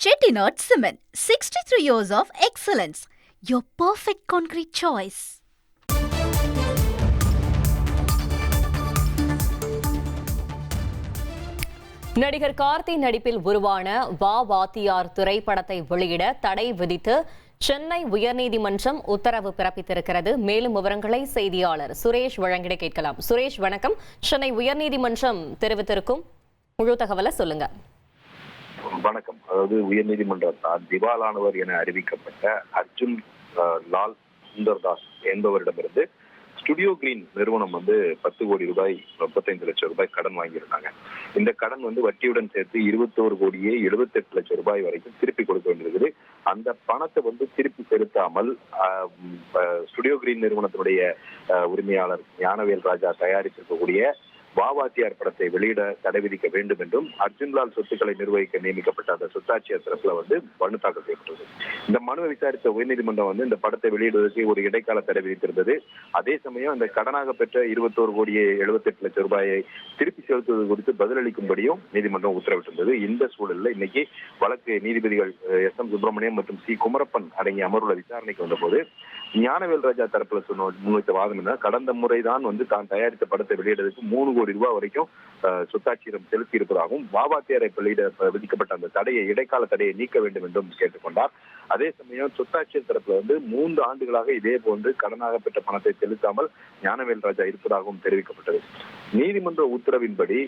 Chettinad Cement, 63 years of excellence. Your perfect concrete choice. நடிகர் கார்த்தி நடிப்பில் உருவான வா வாத்தியார் திரைப்படத்தை வெளியிட தடை விதித்து சென்னை உயர்நீதிமன்றம் உத்தரவு பிறப்பித்திருக்கிறது மேலும் விவரங்களை செய்தியாளர் சுரேஷ் வழங்கிட கேட்கலாம் சுரேஷ் வணக்கம் சென்னை உயர்நீதிமன்றம் தெரிவித்திருக்கும் முழு தகவலை சொல்லுங்க வணக்கம். அதாவது உயர்நீதிமன்றத்தால் திவாலானவர் என அறிவிக்கப்பட்ட அர்ஜுன் லால் சுந்தர்தாஸ் என்பவரிடமிருந்து ஸ்டுடியோ கிளீன் நிறுவனம் வந்து பத்து கோடி ரூபாய் முப்பத்தைந்து லட்சம் ரூபாய் கடன் வாங்கியிருந்தாங்க. இந்த கடன் வந்து வட்டியுடன் சேர்த்து இருபத்தோரு கோடியே எழுபத்தெட்டு லட்சம் ரூபாய் வரைக்கும் திருப்பி கொடுக்க வேண்டியிருக்குது. அந்த பணத்தை வந்து திருப்பி செலுத்தாமல் ஸ்டுடியோ கிரீன் நிறுவனத்தினுடைய உரிமையாளர் ஞானவேல் ராஜா தயாரித்திருக்கக்கூடிய வாவாத்தியார் படத்தை வெளியிட தடை விதிக்க வேண்டும் என்றும் அர்ஜுன்லால் சொத்துக்களை நிர்வகிக்க நியமிக்கப்பட்ட அந்த சொத்தாட்சியர் தரப்புல வந்து மனு தாக்கல் செய்யப்பட்டது. இந்த மனுவை விசாரித்த உயர்நீதிமன்றம் வந்து இந்த படத்தை வெளியிடுவதற்கு ஒரு இடைக்கால தடை விதித்திருந்தது. அதே சமயம் இந்த கடனாக பெற்ற இருபத்தோரு கோடியே எழுபத்தெட்டு லட்சம் ரூபாயை திருப்பி செலுத்துவது குறித்து பதிலளிக்கும்படியும் நீதிமன்றம் உத்தரவிட்டிருந்தது. இந்த சூழலில் இன்னைக்கு வழக்கு நீதிபதிகள் எஸ். எம். சுப்பிரமணியம் மற்றும் சி. குமரப்பன் அடங்கிய அமர்வுல விசாரணைக்கு வந்தபோது ஞானவேல் ராஜா தரப்புல சொன்ன முன்வைத்த வாதம் என்ன கடந்த முறைதான் வந்து தான் தயாரித்த படத்தை வெளியிடுறதுக்கு மூணு கோடி ரூபாய் வரைக்கும் அஹ், செலுத்தி இருப்பதாகவும் வாவாத்தியாரை வெளியிட விதிக்கப்பட்ட அந்த தடையை இடைக்கால தடையை நீக்க வேண்டும் என்றும் கேட்டுக்கொண்டார். அதே சமயம் சொத்தாட்சியர் தரப்புல வந்து மூன்று ஆண்டுகளாக இதே போன்று கடனாக பெற்ற பணத்தை செலுத்தாமல் ஞானவேல் ராஜா இருப்பதாகவும் தெரிவிக்கப்பட்டது. நீதிமன்ற உத்தரவின்படி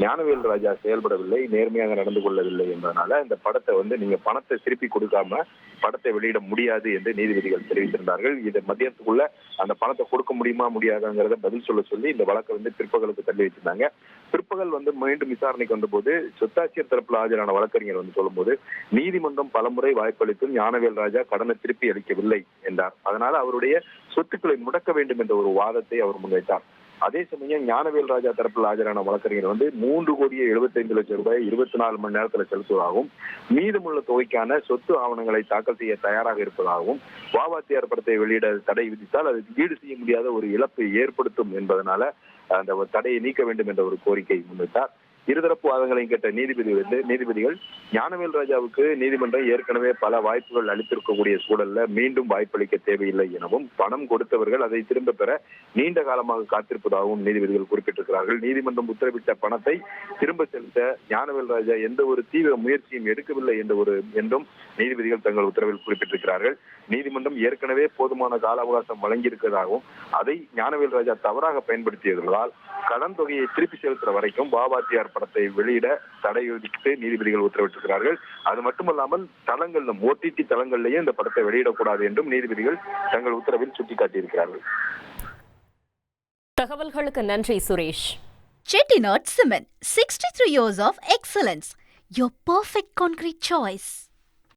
ஞானவேல் ராஜா செயல்படவில்லை நேர்மையாக நடந்து கொள்ளவில்லை என்பதனால இந்த படத்தை வந்து நீங்க பணத்தை திருப்பி கொடுக்காம படத்தை வெளியிட முடியாது என்று நீதிபதிகள் தெரிவித்திருந்தார்கள். இது மத்தியத்துக்குள்ள அந்த பணத்தை கொடுக்க முடியுமா முடியாதாங்கிறத பதில் சொல்ல சொல்லி இந்த வழக்கை வந்து பிற்பகலுக்கு தள்ளி வச்சிருந்தாங்க பிற்பகல் வந்து மீண்டும் விசாரணைக்கு வந்தபோது சொத்தாட்சியர் தரப்புல ஆஜரான வழக்கறிஞர் வந்து சொல்லும்போது நீதிமன்றம் பலமுறை வாய்ப்பளித்தும் ஞானவேல் ராஜா கடனை திருப்பி அளிக்கவில்லை என்றார். அதனால அவருடைய சொத்துக்களை முடக்க வேண்டும் என்ற ஒரு வாதத்தை அவர் முன்வைத்தார். அதே சமயம் ஞானவேல் ராஜா தரப்பில் ஆஜரான வழக்கறிஞர் வந்து மூன்று கோடியே எழுபத்தைந்து லட்சம் ரூபாய் இருபத்தி நாலு மணி நேரத்தில் செலுத்துவதாகவும் மீதமுள்ள தொகைக்கான சொத்து ஆவணங்களை தாக்கல் செய்ய தயாராக இருப்பதாகவும் வாவாத்தியார் படத்தை வெளியிட தடை விதித்தால் அது ஈடு செய்ய முடியாத ஒரு இழப்பை ஏற்படுத்தும் என்பதனால அந்த ஒரு தடையை நீக்க வேண்டும் என்ற ஒரு கோரிக்கை முன்வைத்தார். இருதரப்பு வாதங்களையும் கேட்ட நீதிபதி வந்து நீதிபதிகள் ஞானவேல் ராஜாவுக்கு நீதிமன்றம் ஏற்கனவே பல வாய்ப்புகள் அளித்திருக்கக்கூடிய சூழல்ல மீண்டும் வாய்ப்பளிக்க தேவையில்லை எனவும் பணம் கொடுத்தவர்கள் அதை திரும்ப பெற நீண்ட காலமாக காத்திருப்பதாகவும் நீதிபதிகள் குறிப்பிட்டிருக்கிறார்கள். நீதிமன்றம் உத்தரவிட்ட பணத்தை திரும்ப செலுத்த ஞானவேல் ராஜா எந்த ஒரு தீவிர முயற்சியும் எடுக்கவில்லை என்ற ஒரு என்றும் நீதிபதிகள் தங்கள் உத்தரவில் குறிப்பிட்டிருக்கிறார்கள். நீதிமன்றம் ஏற்கனவே போதுமான கால அவகாசம் வழங்கியிருக்கிறதாகவும் அதை ஞானவேல் ராஜா தவறாக பயன்படுத்தியதால் கடன் தொகையை திருப்பி செலுத்துற வரைக்கும் பாபாத்தியார் படத்தை வெளியிட தடை விதித்து நீதிபதிகள் உத்தரவிட்டிருக்கிறார்கள் அது மட்டுமல்லாமல் தளங்களிலும் ஓடிடி தளங்களிலேயே இந்த படத்தை வெளியிடக்கூடாது என்றும் நீதிபதிகள் தங்கள் உத்தரவில் சுட்டிக்காட்டியிருக்கிறார்கள் தகவல்களுக்கு நன்றி Suresh Chettinad Cement, 63 years of excellence. Your perfect concrete choice.